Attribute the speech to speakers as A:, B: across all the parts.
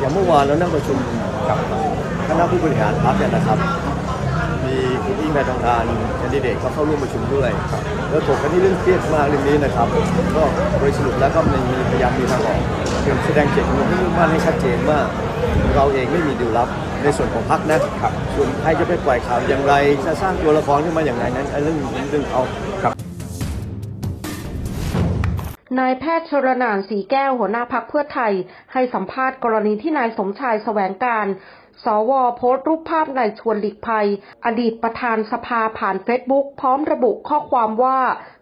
A: อย่างเมื่อวานเรานั่งประชุมกับคณะผู้บริหารพรรคเนี่ยนะครับ มีคุณอิงแพทองทานแคนดิเดตเขาเข้าร่วมประชุมด้วย แล้วถกกันที่เรื่องเครียดมากเรื่องนี้นะครับ ก็โดยสรุปแล้วก็มันมีพยายามมีทางออกคือแสดงเจตจำนงที่มุ่งมั่นให้ชัดเจนว่าเราเองไม่มีดีลลับในส่วนของพรรคนะครับส่วนใครจะไปปล่อยข่าวอย่างไรจะสร้างตัวละครขึ้นมาอย่างไรนั้นอันเรื่องเรื่องเขา
B: นายแพทย์ชรนานสีแก้วหัวหน้าพักเพื่อไทย ให้สัมภาษณ์กรณีที่นายสมชายแสวงการ สวโพสต์รูปภาพนายชวนหลีกภัย อดีตประธานสภาผ่านเฟซบุ๊กพร้อมระบุข้อความว่า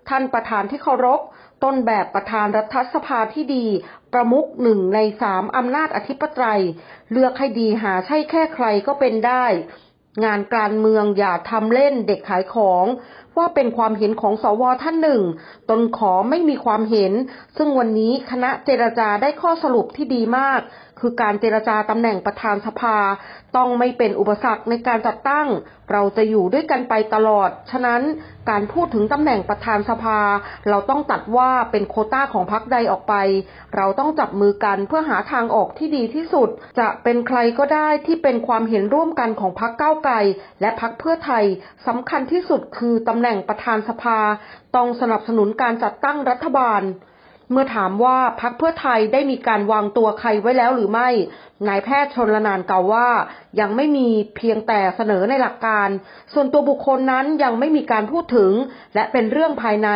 B: ท่านประธานที่เคารพ ต้นแบบประธานรัฐสภาที่ดี ประมุขหนึ่งในสามอำนาจอธิปไตย เลือกให้ดีหาใช่แค่ใครก็เป็นได้งานการเมืองอย่าทำเล่นเด็กขายของ ว่าเป็นความเห็นของสวท่านหนึ่ง ตนขอไม่มีความเห็น ซึ่งวันนี้คณะเจรจาได้ข้อสรุปที่ดีมาก คือการเจรจาตำแหน่งประธานสภา ต้องไม่เป็นอุปสรรคในการจัดตั้ง เราจะอยู่ด้วยกันไปตลอด ฉะนั้นการพูดถึงตำแหน่งประธานสภา เราต้องตัดว่าเป็นโคต้าของพรรคใดออกไป เราต้องจับมือกันเพื่อหาทางออกที่ดีที่สุด จะเป็นใครก็ได้ที่เป็นความเห็นร่วมกันของพรรคก้าวไกลและพรรคเพื่อไทยสำคัญที่สุดคือตำแหน่งแข่งประธานสภาต้องสนับสนุนการจัดตั้งรัฐบาล เมื่อถามว่าพักเพื่อไทยได้มีการวางตัวใครไว้แล้วหรือไม่ นายแพทย์ชนละนานกล่าวว่า ยังไม่มีเพียงแต่เสนอในหลักการ ส่วนตัวบุคคลนั้นยังไม่มีการพูดถึง และเป็นเรื่องภายใน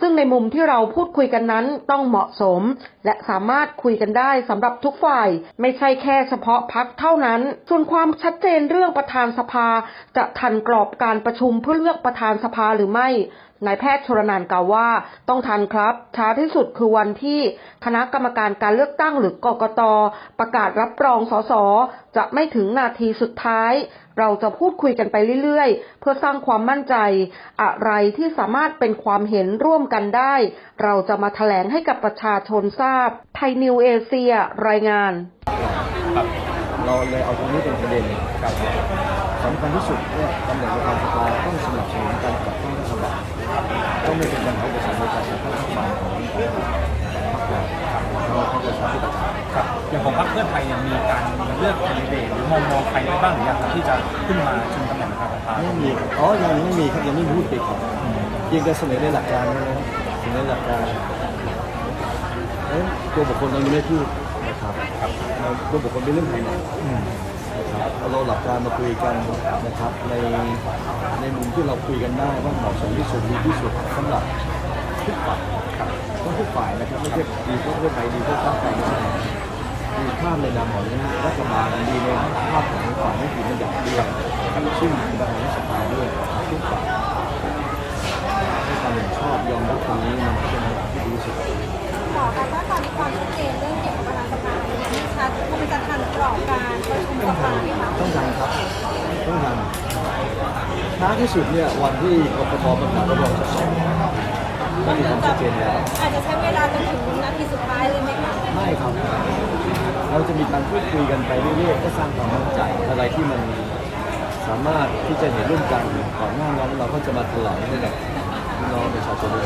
B: ซึ่งในมุมที่เราพูดคุยกันนั้นต้องเหมาะสม และสามารถคุยกันได้สำหรับทุกฝ่าย ไม่ใช่แค่เฉพาะพักเท่านั้น ส่วนความชัดเจนเรื่องประธานสภา จะทันกรอบการประชุมเพื่อเลือกประธานสภาหรือไม่นายแพทย์ชรนานกล่าวว่าต้องทันครับ ช้าที่สุดคือวันที่คณะกรรมการการเลือกตั้งหรือกกต ประกาศรับรองสสจะไม่ถึงนาทีสุดท้าย เราจะพูดคุยกันไปเรื่อยๆ เพื่อสร้างความมั่นใจ อะไรที่สามารถเป็นความเห็นร่วมกันได้ เราจะมาแถลงให้กับประชาชนทราบ ไทยนิวเอเชียรายงาน
A: เราเลยเอาตรงนี้เป็นประเด็นครับ สำคัญที่สุดเนี่ยตำแหน่งประธานสภาต้องสนับสนุนการจัดตั้งรัฐบาลต้องไม่เป็นปัญหาอุปสรรคในการจัดตั้งรัฐบาลของพรรคเราเราพรรคประชาธิปไตย
C: ครับอย่างของพรรคเพื่อไทยเนี่ยมีการเลือกคนเดตหรือมองมองใครได้บ้างหรือยังครับที่จะขึ้นมาชิงตำแหน่งประธานสภา
A: ไม่มีอ๋อยังไม่มีครับยังไม่พูดไปครับเพียงแต่เสนอในหลักการเท่านั้นเสนอหลักการเอ้ตัวบุคคลเรายังไม่พูดนะครับเราตัวบุคคลเป็นเรื่องภายใน นะครับเราหลักการมาคุยกันนะครับในในมุมที่เราคุยกันได้ว่าเหมาะสมที่สุดดีที่สุดสำหรับทุกฝ่ายครับต้องทุกฝ่ายนะครับไม่ใช่ดีเพื่อเพื่อไทยดีเพื่อตั้งใจไม่ใช่ดีภาพในนามของรัฐบาลดีในภาพของฝ่ายนิติบัญญัติด้วยซึ่งเป็นประธานรัฐสภาด้วยทุกฝ่ายให้ความเห็นชอบยอมรับตรงนี้มันก็เป็นสิ่งที่ดีที่สุด
D: หมอคะถ้าตอนนี้ความชัดเจนเรื่องเกี่ยว เนี่ยไม่ชัดมันจะทันกรอบการประชุมสภาไหมคะ
A: ต้องทำครับต้องทำช้าที่สุดเนี่ยวันที่กกตประกาศรับรองสสไม่มีความชัดเจนแล้ว
D: อาจจะใช้เวลาจนถึงนาทีสุดท้ายเลยไหมคะ
A: ไม่ครับ เราจะมีการพูดคุยกันไปเรื่อยๆก็สร้างความมั่นใจอะไรที่มันสามารถที่จะเห็นร่วมกันก่อนหน้านั้นเราก็จะมาแถลงให้กับพี่น้องประชาชนด้วย
D: เอามี